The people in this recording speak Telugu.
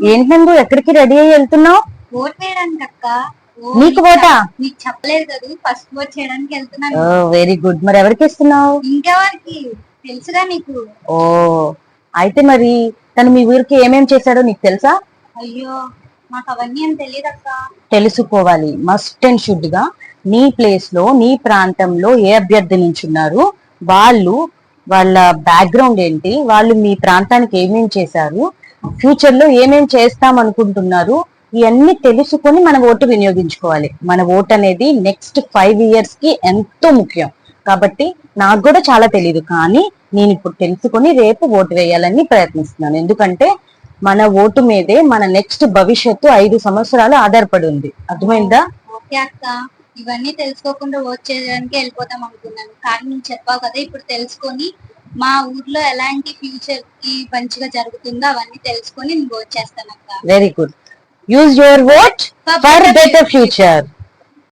ఏంటందు ఎక్కడికి రెడీ అయ్యి వెళ్తున్నావు? ఓట్ వేయడానికి అక్క ఓ, నీకు ఓటా నీకు చెప్పలేదు కదా ఫస్ట్ ఓట్ చేయడానికి వెళ్తున్నాను. వెరీ గుడ్ మరి ఎవరికి ఇస్తున్నావు? ఇంకెవరికి? తెలుసుగా నీకు. ఓ అయితే మరి తను మీ ఊరికి ఏమేం చేశాడో నీకు తెలుసా? అయ్యో నాకు అవన్నీ ఏం తెలియదు అక్క తెలుసుకోవాలి. మస్ట్ అండ్ షుడ్గా నీ ప్లేస్లో నీ ప్రాంతంలో ఏ అభ్యర్థి నించున్నారు వాళ్ళు వాళ్ళ బ్యాక్గ్రౌండ్ ఏంటి? వాళ్ళు మీ ప్రాంతానికి ఏమేం చేశారు? ఫ్యూచర్లో ఏమేం చేస్తాం అనుకుంటున్నారు ఇవన్నీ తెలుసుకొని మన ఓటు వినియోగించుకోవాలి. మన ఓటు అనేది నెక్స్ట్ ఫైవ్ ఇయర్స్కి ఎంతో ముఖ్యం. కాబట్టి నాకు కూడా చాలా తెలియదు కానీ నేను ఇప్పుడు తెలుసుకొని రేపు ఓటు వేయాలని ప్రయత్నిస్తున్నాను. ఎందుకంటే మన ఓటు మీదే మన నెక్స్ట్ భవిష్యత్తు ఐదు సంవత్సరాలు ఆధారపడి ఉంది. అర్థమైందా? ఇవన్నీ తెలుసుకోకుండా ఓట్ చేయడానికి వెళ్ళిపోతాం అనుకున్నాను. కానీ నేను చెప్పావు కదా ఇప్పుడు తెలుసుకొని మా ఊర్లో ఎలాంటి ఫ్యూచర్కి మంచిగా జరుగుతుందో అవన్నీ తెలుసుకొని నేను ఓట్ చేస్తాను అక్క very good use your vote for better future